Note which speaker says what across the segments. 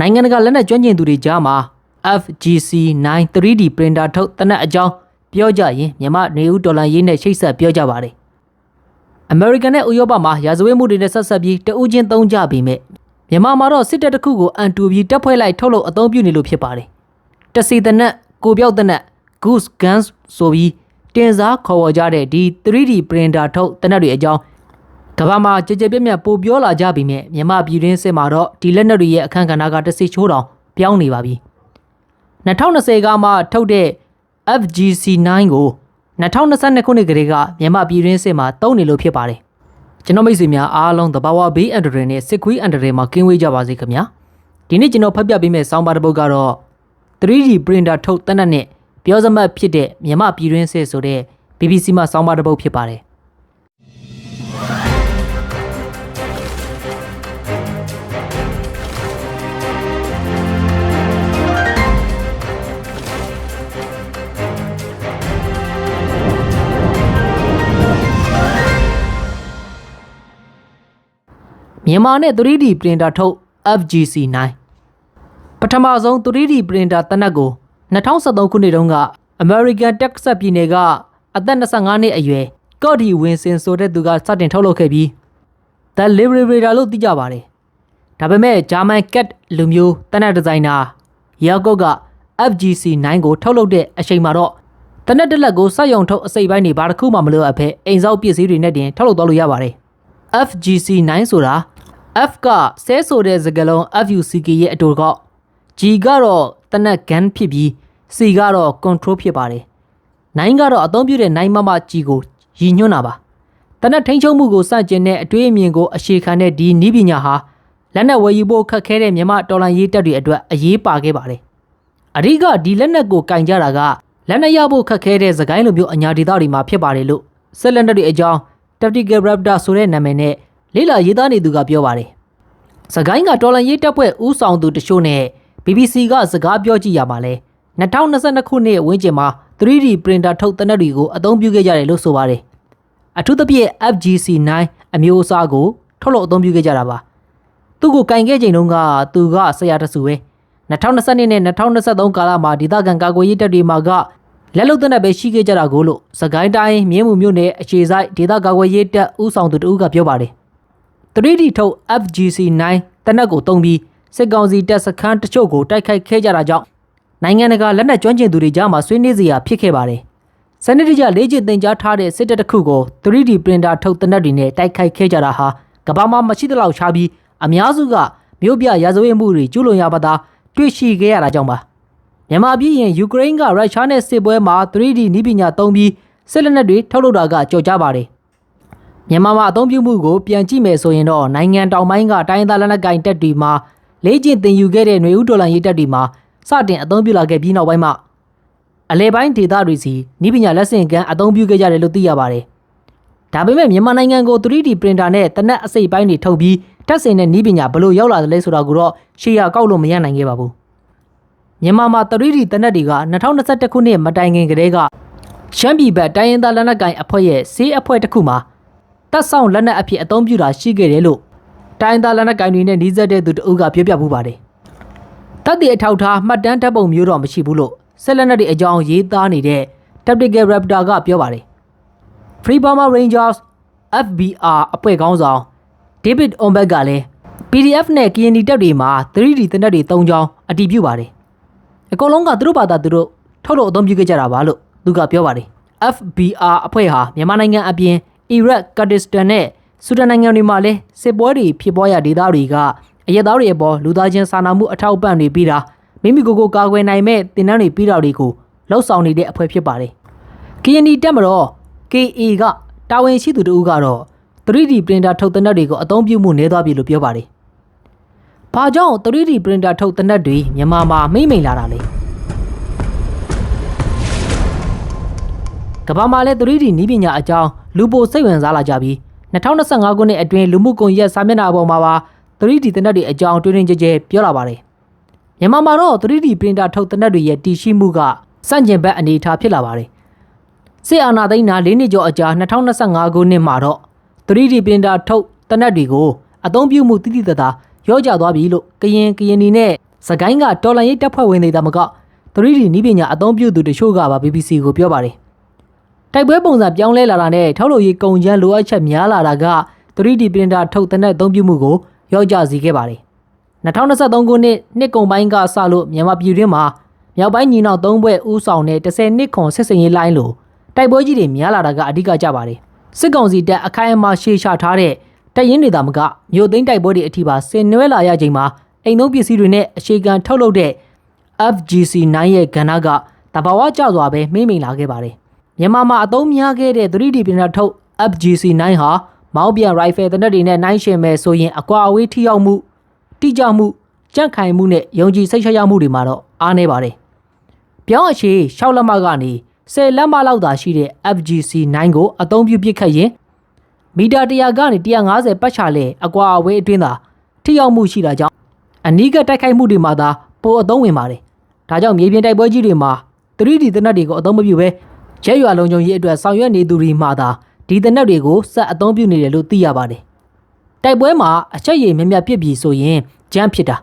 Speaker 1: နိုင်ငံတကာလက်နက်ကျွမ်းကျင်သူတွေကြားမှာ FGC 9 3D printer ထုတ်တနက်အကြောင်းပြောကြရင်မြန်မာနေဦးဒေါ်လာရေးနဲ့ချိတ်ဆက်ပြောကြပါတယ်။ American နဲ့ဥရောပမှာရာဇဝတ်မှုတွေနဲ့ဆက်ဆက်ပြီးတဦးချင်းသုံးကြပေမဲ့မြန်မာမှာတော့စစ်တပ်တစ်ခုကိုအန်တူပြီးတပ်ဖွဲ့လိုက်ထုတ်လုပ်အသုံးပြုနေလို့ဖြစ်ပါတယ်။တစီတနက်ကိုပြောက်တနက် Goose Guns ဆိုပြီးတင်စားခေါ်ဝေါ်ကြတဲ့ဒီ 3D printer ထုတ်တနက်တွေအကြောင်း ကမ္ဘာမှာကြကြပြတ်ပြတ်ပိုပြောလာကြပြီမြဲမြန်မာပြည်တွင်းစစ်မှာတော့ဒီလက်နက်တွေရဲ့အခန့်ကဏ္ဍကတစ်စီချိုးတောင်ပြောင်းနေပါပြီ2020ကမှထုတ်တဲ့ FGC 9 ကို2022ခုနှစ်ကလေးကမြန်မာပြည်တွင်းစစ်မှာတုံးနေလို့ဖြစ်ပါတယ်ကျွန်တော်မိတ်ဆွေများအားလုံးသဘာဝဘေးအန္တရာယ်နဲ့စစ်ခွေးအန္တရာယ်မှာကင်းဝေးကြပါစေခင်ဗျာဒီနေ့ကျွန်တော်ဖတ်ပြပေးမယ့်ဆောင်းပါးတစ်ပုဒ်ကတော့ 3D printer ထုတ်တနက်နဲ့ပြောစမှတ်ဖြစ်တဲ့မြန်မာပြည်တွင်းစစ်ဆိုတဲ့ BBC မှာဆောင်းပါးတစ်ပုဒ်ဖြစ်ပါတယ် မြန်မာနဲ့ 3D printer ထုတ် FGC 9 ပထမဆုံး 3D printer တနက်ကို2013ခုနှစ်တုန်းက American Texas ပြည်နယ်ကအသက်25နှစ်အရွယ်ကော့ဒီဝင်းစင်ဆိုတဲ့သူကစတင်ထုတ်လုပ်ခဲ့ပြီး The Liberator လို့သိကြပါတယ်။ဒါပေမဲ့ German Cat လူမျိုးတနက်ဒီဇိုင်နာယာကုတ်က FGC 9 ကိုထုတ်လုပ်တဲ့အချိန်မှာတော့တနက်တစ်လက်ကိုစက်ရုံထုတ်အစိပ်ပိုင်းတွေဘာတစ်ခုမှမလိုအပ်ဘဲအိမ်ဆောက်ပစ္စည်းတွေနဲ့တင်ထုတ်လုပ်သွားလို့ရပါတယ်။ FGC 9 ဆိုတာ F ကဆဲဆိုတဲ့စကားလုံး FUCK ရဲ့အတူကောက် G ကတော့တနက် gun ဖြစ်ပြီး C ကတော့ control ဖြစ်ပါတယ်။9ကတော့အသုံးပြုတဲ့9မမ G ကိုရည်ညွှန်းတာပါ။တနက်ထိန်းချုပ်မှုကိုစတင်တဲ့အတွေးအမြင်ကိုအရှေခံတဲ့ဒီနီးပညာဟာလက်နက်ဝယ်ယူဖို့ခက်ခဲတဲ့မြန်မာတော်လှန်ရေးတပ်တွေအတွက်အရေးပါခဲ့ပါတယ်။အဓိကဒီလက်နက်ကိုကင်ကြတာကလက်နက်ရဖို့ခက်ခဲတဲ့သခိုင်းလိုမျိုးအညာဒေသတွေမှာဖြစ်ပါတယ်လို့ဆက်လက်တွေအကြောင်း Tactical Raptor ဆိုတဲ့နာမည်နဲ့လေးလာရေးသားနေသူကပြောပါတယ်။ စကိုင်းကတော်လန်ရေးတပ်ဖွဲ့ဦးဆောင်သူတချို့နဲ့ BBC ကစကားပြောကြည့်ရမှာလဲ2022ခုနှစ်ဝန်းကျင်မှာ 3D printer ထုတ်သနက်တွေကိုအသုံးပြုခဲ့ကြတယ်လို့ဆိုပါတယ်။အထူးသဖြင့် FGC 9 အမျိုးအစားကိုထုတ်လုပ်အသုံးပြုခဲ့ကြတာပါ။သူ့ကိုကင်ခဲ့ချိန်တုန်းကသူကဆရာတဆူပဲ2022နဲ့2023ကာလမှာဒေသခံကာကွယ်ရေးတပ်တွေမှာကလက်လုံသနက်ပဲရှိခဲ့ကြတာကိုလို့စကိုင်းတိုင်းမြင်းမှုမြို့နယ်အခြေဆိုင်ဒေသကာကွယ်ရေးတပ်ဦးဆောင်သူတဦးကပြောပါတယ်။ 3D ထုတ် FGC 9 တနက်ကိုတုံးပြီးစစ်ကောင်စီတပ်စခန်းတချို့ကိုတိုက်ခိုက်ခဲ့ကြတာကြောင့်နိုင်ငံတကာလက်နက်ကျွမ်းကျင်သူတွေကြားမှာဆွေးနွေးစရာဖြစ်ခဲ့ပါတယ်။စနစ်တကျလေ့ကျင့်သင်ကြားထားတဲ့စစ်တပ်တစ်ခုကို 3D printer ထုတ်တနက်တွေနဲ့တိုက်ခိုက်ခဲ့ကြတာဟာကမ္ဘာမှာမရှိသလောက်ရှားပြီးအများစုကမြို့ပြရာဇဝတ်မှုတွေကျူးလွန်ရပါတာတွေ့ရှိခဲ့ရတာကြောင့်ပါ။မြန်မာပြည်ရင်ယူကရိန်းကရုရှားနဲ့စစ်ပွဲမှာ 3D နည်းပညာသုံးပြီးစစ်လက်နက်တွေထုတ်လုပ်တာကကြော်ကြပါတယ်။ မြန်မာမှာအသုံးပြုမှုကိုပြန်ကြည့်မယ်ဆိုရင်တော့နိုင်ငံတောင်ပိုင်းကတိုင်းသားလက်နက်ကိုင်တပ်တွေမှာလေ့ကျင့်သင်ယူခဲ့တဲ့ຫນွေဦးတော်လန်ရေးတပ်တွေမှာစတင်အသုံးပြုလာခဲ့ပြီးနောက်ပိုင်းမှာအလဲပိုင်းဒေသတွေစီနီးပညာလက်ဆင့်ကမ်းအသုံးပြုခဲ့ကြတယ်လို့သိရပါတယ်။ဒါပေမဲ့မြန်မာနိုင်ငံကို 3D printer နဲ့တနက်အစိပ်ပိုင်းတွေထုတ်ပြီးတက်ဆင်တဲ့နီးပညာဘလို့ရောက်လာတယ်လဲဆိုတာကိုတော့ရှေ့ရကောက်လို့မရနိုင်ခဲ့ပါဘူး။မြန်မာမှာ 3D တနက်တွေက2021ခုနှစ်မတိုင်ခင်ကတည်းကရှမ်းပြည်ဘက်တိုင်းရင်းသားလက်နက်ကိုင်အဖွဲ့ရဲ့ဆေးအဖွဲ့တစ်ခုမှာ တပ်ဆောင်လက်နက်အဖြစ်အသုံးပြုတာရှိခဲ့တယ်လို့တိုင်းသားလက်နက်ကိုင်တွေနဲ့နှီးစပ်တဲ့သူတအုပ်ကပြောပြမှုပါတယ်။တပ်တွေအထောက်ထားမှတ်တမ်းတပ်ပုံမျိုးတော့မရှိဘူးလို့ဆက်လက်နက်တွေအကြောင်းရေးသားနေတဲ့ Tactical Raptor ကပြောပါတယ်။ Free Burma Rangers FBR အဖွဲ့ခေါင်းဆောင် David Ombek ကလည်း PDF နဲ့ KND တပ်တွေမှာ 3D တနက်တွေသုံးကြောင်းအတည်ပြုပါတယ်။အကုန်လုံးကသူတို့ဘာသာသူတို့ထုတ်လို့အသုံးပြုခဲ့ကြတာပါလို့သူကပြောပါတယ်။ FBR အဖွဲ့ဟာမြန်မာနိုင်ငံအပြင် အီရတ်ကာဒစ္စတန်နဲ့ဆူဒန်နိုင်ငံတွေမှာလည်းစစ်ပွဲတွေဖြစ်ပွားရာဒေသတွေကအရက်သားတွေအပေါ်လူသားချင်းစာနာမှုအထောက်အပံ့တွေပေးတာမိမိကိုယ်ကိုကာကွယ်နိုင်မဲ့တင်နန်းတွေပေးတာတွေကိုလှုပ်ဆောင်နေတဲ့အဖွဲ့ဖြစ်ပါတယ်။ KND တက်မတော် KA ကတာဝန်ရှိသူတို့ကတော့ 3D printer ထုတ်တဲ့နက်တွေကိုအသုံးပြုမှုနည်းသွားပြီလို့ပြောပါတယ်။ဘာကြောင့် 3D printer ထုတ်တဲ့နက်တွေမြန်မာမှာမိမ့်မိန်လာတာလဲကမ္ဘာမှာလည်း 3D နည်းပညာအကြောင်း လူပိုစိတ်ဝင်စားလာကြပြီး2025ခုနှစ်အတွင်းလူမှုကွန်ရက်စာမျက်နှာပေါ်မှာပါ 3D တနက်တွေအကြောင်းတွင်တွင်ကြဲကြဲပြောလာပါတယ်။မြန်မာမှာတော့ 3D printer ထုတ်တနက်တွေရဲ့တည်ရှိမှုကစန့်ကျင်ဘက်အနေအထားဖြစ်လာပါတယ်။စစ်အာဏာသိမ်းတာ၄နှစ်ကျော်အကြာ2025ခုနှစ်မှာတော့ 3D printer ထုတ်တနက်တွေကိုအသုံးပြုမှုတိတိတသားရောကြသွားပြီလို့ကရင်ကရင်နီနဲ့စကိုင်းကတော်လန်ရေးတပ်ဖွဲ့ဝင်တွေတမက 3D နီးပညာအသုံးပြုသူတချို့ကပါ BBC ကိုပြောပါတယ် တိုက်ပွဲပုံစံပြောင်းလဲလာတာနဲ့ထောက်လို့ရေးကုန်ကျန်းလိုအပ်ချက်များလာတာက 3D printer ထုတ်တဲ့သုံးပြုမှုကိုရောကြစေခဲ့ပါတယ်2023ခုနှစ်နှစ်ကုန်ပိုင်းကစလို့မြန်မာပြည်တွင်းမှာမြောက်ပိုင်းညီနောင်သုံးဘွဲ့ဦးဆောင်တဲ့10နှစ်ခွန်စစ်စင်ရေးလိုင်းလို့တိုက်ပွဲကြီးတွေများလာတာကအဓိကကြပါတယ်စစ်ကောင်စီတပ်အခိုင်အမာရှေ့ချထားတဲ့တပ်ရင်းတွေသာမကမြို့သိမ်းတိုက်ပွဲတွေအထိပါဆင်နွှဲလာရချိန်မှာအိမ်သုံးပစ္စည်းတွေနဲ့အခြေခံထုတ်လုပ်တဲ့ FGC9 ရဲ့ကဏ္ဍကတဘာဝကျစွာပဲမိမ့်မိန်လာခဲ့ပါတယ် မြန်မာမှာအသုံးများခဲ့တဲ့ 3D printer ထုတ် FGC9 ဟာမောင်းပြန် rifle တနက်တွေနဲ့နှိုင်းယှဉ်မယ်ဆိုရင်အကွာအဝေးထိရောက်မှုတိကျမှုကြန့်ခိုင်မှုနဲ့ယုံကြည်စိတ်ချရမှုတွေမှာတော့အားနည်းပါတယ်။ပြောင်းအချေ6လက်မကနေ10လက်မလောက်သာရှိတဲ့ FGC9 ကိုအသုံးပြုပစ်ခတ်ရင်မီတာ100ကနေ150ပတ်ချလဲအကွာအဝေးအတွင်းသာထိရောက်မှုရှိတာကြောင့်အနီးကပ်တိုက်ခိုက်မှုတွေမှာသာပိုအသုံးဝင်ပါတယ်။ဒါကြောင့်မြေပြင်တိုက်ပွဲကြီးတွေမှာ 3D သနက်တွေကိုအသုံးမပြုဘဲ ရဲရွာလုံးုံရေးအတွက်ဆောင်ရွက်နေသူတွေမှသာဒီသနက်တွေကိုစက်အသုံးပြုနေတယ်လို့သိရပါတယ်။တိုက်ပွဲမှာအချက်ရည်မြတ်မြတ်ပြစ်ပြီဆိုရင်ကြမ်းဖြစ်တာ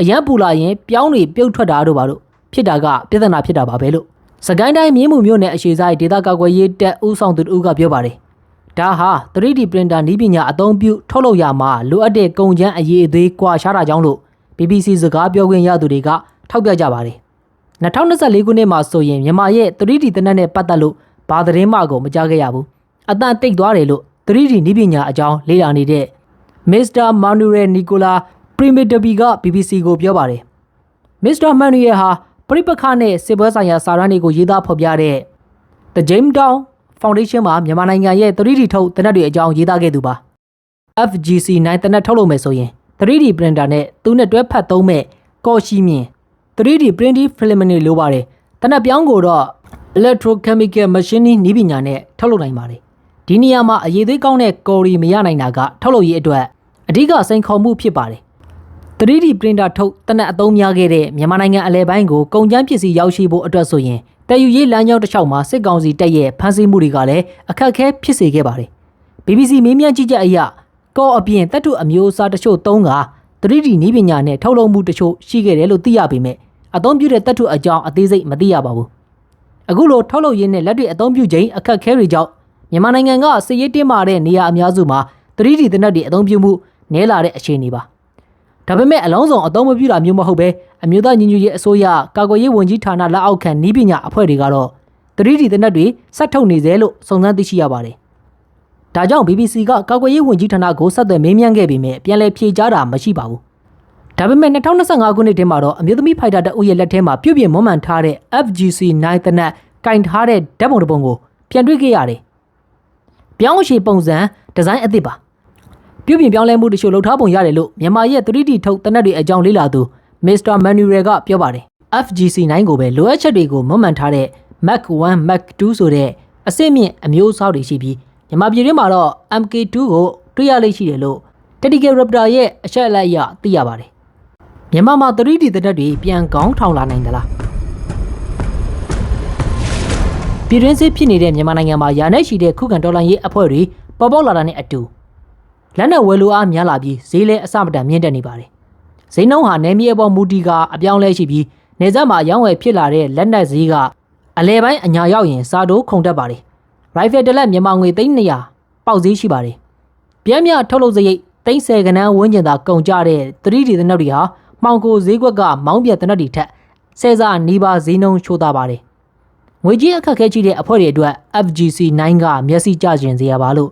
Speaker 1: အရန်ပူလာရင်ပြောင်းတွေပြုတ်ထွက်တာတို့ပါလို့ဖြစ်တာကပြဿနာဖြစ်တာပါပဲလို့စကိုင်းတိုင်းမြင်းမှုမြို့နယ်အရှိဆိုင်ဒေသကာကွယ်ရေးတပ်ဦးဆောင်သူတို့ကပြောပါတယ်။ဒါဟာ 3D printer နည်းပညာအသုံးပြုထုတ်လုပ်ရမှာလိုအပ်တဲ့ကုန်ကျန်းအရေးအသေးကွာရှားတာကြောင့်လို့ BBC စကားပြောခွင့်ရသူတွေကထောက်ပြကြပါတယ်။ 2024ခုနှစ်မှာဆိုရင်မြန်မာရဲ့ 3D တနက်နဲ့ပတ်သက်လို့ဘာသတင်းမှကိုမကြားခဲ့ရဘူး။အတန်တိတ်သွားတယ်လို့ 3D နည်းပညာအကြောင်းလေ့လာနေတဲ့ Mr. Manuel Nicola Primitivi က BBC ကိုပြောပါတယ်။ Mr. Manuel ဟာပြိပခနဲ့စစ်ပွဲဆိုင်ရာစာရန်တွေကိုရေးသားဖော်ပြတဲ့ The James Down Foundation မှာမြန်မာနိုင်ငံရဲ့ 3D ထုတ်တနက်တွေအကြောင်းရေးသားခဲ့သူပါ။ FGC 9တနက်ထုတ်လုပ်မယ်ဆိုရင် 3D printer နဲ့သူနဲ့တွဲဖက်သုံးမဲ့ကော်ရှိမြင် 3D printing film တွေလိုပါတယ်။တနက်ပြောင်းကိုတော့ electrochemical machining နည်းပညာနဲ့ထုတ်လုပ်နိုင်ပါတယ်။ဒီနေရာမှာအရေးသေးကောင်းတဲ့ကော်ရီမရနိုင်တာကထုတ်လုပ်ရေးအတွက်အဓိကစိန်ခေါ်မှုဖြစ်ပါတယ်။ 3D printer ထုတ်တနက်အသုံးများခဲ့တဲ့မြန်မာနိုင်ငံအလဲပိုင်းကိုကုန်ကျန်းပစ္စည်းရောက်ရှိဖို့အတွက်ဆိုရင်တည်ယူရေးလမ်းကြောင်းတစ်လျှောက်မှာစစ်ကောင်စီတပ်ရဲ့ဖမ်းဆီးမှုတွေကလည်းအခက်အခဲဖြစ်စေခဲ့ပါတယ်။ BBC မေးမြန်းကြည့်ချက်အရကောအပြင်တပ်ထုအမျိုးအစားတချို့သုံးက 3D နည်းပညာနဲ့ထုတ်လုပ်မှုတချို့ရှိခဲ့တယ်လို့သိရပေမဲ့ အသုံးပြုတဲ့တပ်ထုအကြောင်းအသေးစိတ်မသိရပါဘူး။အခုလိုထုတ်လုပ်ရေးနဲ့လက်တွေ့အသုံးပြုခြင်းအခက်အခဲတွေကြောင့်မြန်မာနိုင်ငံကစစ်ရေးတင်းမာတဲ့နေရာအများစုမှာ 3D သနက်တွေအသုံးပြုမှုနည်းလာတဲ့အခြေအနေပါ။ဒါပေမဲ့အလုံးစုံအသုံးမပြုတာမျိုးမဟုတ်ပဲအမျိုးသားညီညွတ်ရေးအစိုးရကာကွယ်ရေးဝန်ကြီးဌာနလက်အောက်ခံနည်းပညာအဖွဲ့တွေကတော့ 3D သနက်တွေစက်ထုတ်နေသေးလို့စုံစမ်းသိရှိရပါတယ်။ဒါကြောင့် BBC ကကာကွယ်ရေးဝန်ကြီးဌာနကိုဆက်သွယ်မေးမြန်းခဲ့ပေမဲ့ပြန်လည်ဖြေကြားတာမရှိပါဘူး။ ဒါပေမဲ့2025ခုနှစ်ထဲမှာတော့အမျိုးသမီးဖိုက်တာတအုပ်ရဲ့လက်ထဲမှာပြုတ်ပြင်းမွမ်းမံထားတဲ့ FGC 9တနက်ကင်ထားတဲ့ဓာတ်ပုံတစ်ပုံကိုပြန်တွေ့ခဲ့ရတယ်။ပြောင်းရှည်ပုံစံဒီဇိုင်းအသစ်ပါ။ပြုတ်ပြင်းပြောင်းလဲမှုတချို့လှုပ်ထားပုံရတယ်လို့မြန်မာရဲ့ 3D ထုတ်တနက်တွေအကြောင်းလေ့လာသူ Mr. Manuel ကပြောပါတယ်။ FGC 9ကိုပဲလိုအပ်ချက်တွေကိုမွမ်းမံထားတဲ့ Mac 1 Mac 2ဆိုတဲ့အစစ်မြင့်အမျိုးအစားတွေရှိပြီးမြန်မာပြည်တွင်းမှာတော့ MK2 ကိုတွေ့ရလိမ့်ရှိတယ်လို့ Tactical Raptor ရဲ့အချက်အလက်အရသိရပါတယ်။ မြန်မာမှာ 3D သတက်တွေပြန်ကောင်းထောင်လာနိုင်သလား။ပြည်တွင်းစစ်ဖြစ်နေတဲ့မြန်မာနိုင်ငံမှာယာနဲ့ရှိတဲ့ခုခံတော်လှန်ရေးအဖွဲ့တွေပေါ်ပေါက်လာတာနဲ့အတူလက်နက်ဝယ်လိုအားများလာပြီးဈေးလဲအဆမတန်မြင့်တက်နေပါတယ်။ဈေးနှုန်းဟာနယ်မြေအပေါ်မူတီကအပြောင်းလဲရှိပြီးနေဆက်မှာရောင်းဝယ်ဖြစ်လာတဲ့လက်နက်ဈေးကအလဲပိုင်းအညာရောက်ရင်စာတိုးခုန်တက်ပါတယ်။ rifle တစ်လက်မြန်မာငွေ300ပေါက်ဈေးရှိပါတယ်။ပြင်းပြထုတ်လုပ်စရိတ်30ကနန်းဝန်းကျင်သာကုန်ကြတဲ့ 3D သနက်တွေဟာ မှောင်ကိုဈေးကွက်ကမောင်းပြသနက်တွေထက်ဆဲစားနီးပါးဈေးနှုန်းချိုးသားပါတယ်။ငွေကြီးအခက်ခဲကြီးတဲ့အဖွဲ့တွေအတွက် FGC 9ကမျက်စိကျကျင်စေရပါလို့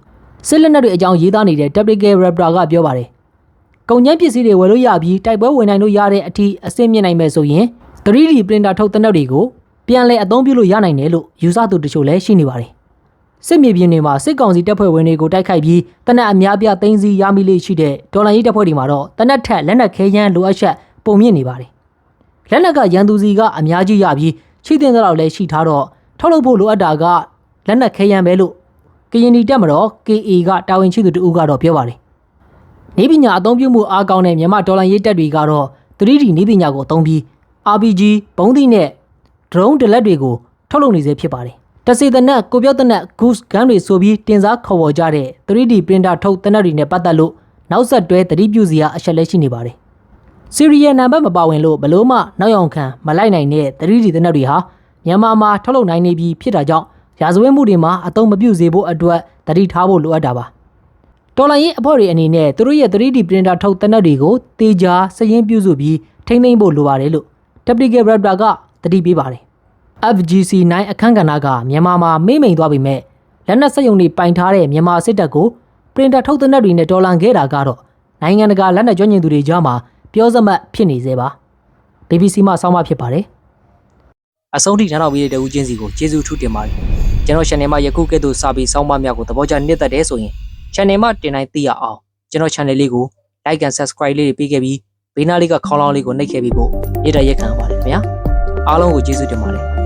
Speaker 1: စစ်လက်နက်တွေအကြောင်းရေးသားနေတဲ့ Tactical Raptor ကပြောပါတယ်။ကုန်ကျန်းပစ္စည်းတွေဝယ်လို့ရပြီးတိုက်ပွဲဝင်နိုင်လို့ရတဲ့အထိအဆင့်မြင့်နိုင်မယ်ဆိုရင် 3D printer ထုတ်သနက်တွေကိုပြန်လည်အသုံးပြုလို့ရနိုင်တယ်လို့ယူဆသူတချို့လည်းရှိနေပါတယ်။ စစ်မြေပြင်တွေမှာစစ်ကောင်စီတပ်ဖွဲ့ဝင်တွေကိုတိုက်ခိုက်ပြီးတနက်အများပြသိမ်းဆည်းရမိလေးရှိတဲ့ဒေါ်လာရေးတပ်ဖွဲ့တွေမှာတော့တနက်ထက်လက်နက်ခဲယမ်းလိုအပ်ချက်ပုံမြင့်နေပါတယ်။လက်နက်ကရန်သူစီကအများကြီးရပြီးချိတင်တဲ့လောက်လည်းရှိထားတော့ထုတ်လုပ်ဖို့လိုအပ်တာကလက်နက်ခဲယမ်းပဲလို့ကရင်ဒီတက်မတော် KA ကတာဝန်ရှိသူတဦးကတော့ပြောပါတယ်။နေပညာအသုံးပြုမှုအားကောင်းတဲ့မြန်မာဒေါ်လာရေးတပ်တွေကတော့ 3D နေပညာကိုအသုံးပြီး RPG ဘုံးသီးနဲ့ drone ဒလက်တွေကိုထုတ်လုပ်နေစေဖြစ်ပါတယ်။ တစီတနက်ကိုပြောတနက် goose gun တွေဆိုပြီးတင်စားခေါ်ဝေါ်ကြတဲ့ 3D printer ထုတ်တနက်တွေနဲ့ပတ်သက်လို့နောက်ဆက်တွဲသတိပြုစရာအချက်လက်ရှိနေပါတယ်။စီရီယယ်နံပါတ်မပါဝင်လို့ဘလို့မှနောက်ယောင်ခံမလိုက်နိုင်တဲ့ 3D သနက်တွေဟာမြန်မာမှာထုတ်လုပ်နိုင်နေပြီဖြစ်တာကြောင့်ရာဇဝတ်မှုတွေမှာအသုံးမပြုစေဖို့အတွက်တတိထားဖို့လိုအပ်တာပါတော်လိုင်းရင်အဖွဲ့တွေအနေနဲ့သူတို့ရဲ့ 3D printer ထုတ်သနက်တွေကိုတေချာစည်ရင်းပြုစုပြီးထိမ့်သိမ့်ဖို့လိုပါတယ်လို့ Tactical Raptor ကတတိပေးပါတယ် FGC9 အခန်းကဏ္ဍကမြန်မာမှာမိမ့်မိန်သွားပြီမဲ့လက်နက်စက်ရုံတွေပိုင်ထားတဲ့မြန်မာစစ်တပ်ကိုပရင်တာထုတ်သနက်တွေနဲ့တော်လန်ခဲ့တာကတော့နိုင်ငံတကာလက်နက်ကျွမ်းကျင်သူတွေကြားမှာပြောစမှတ်ဖြစ်နေသေးပါ BBC မှဆောင်းမဖြစ်ပါတယ်အဆုံးထိနားတော်ပြီးတဲ့ဦးချင်းစီကိုကျေးဇူးထူးတင်ပါတယ်ကျွန်တော် channel မှာယခုကဲ့သို့စာပေဆောင်းပါးများကိုသဘောကျနှစ်သက်တယ်ဆိုရင် channel မှာတင်တိုင်းသိရအောင်ကျွန်တော် channel လေးကို like and subscribe လေးတွေပေးခဲ့ပြီးဘေးနားလေးကခေါင်းလောင်းလေးကိုနှိပ်ခဲ့ပြီးဖို့နေ့တရက်ခံပါတယ်ခင်ဗျာအားလုံးကိုကျေးဇူးတင်ပါတယ်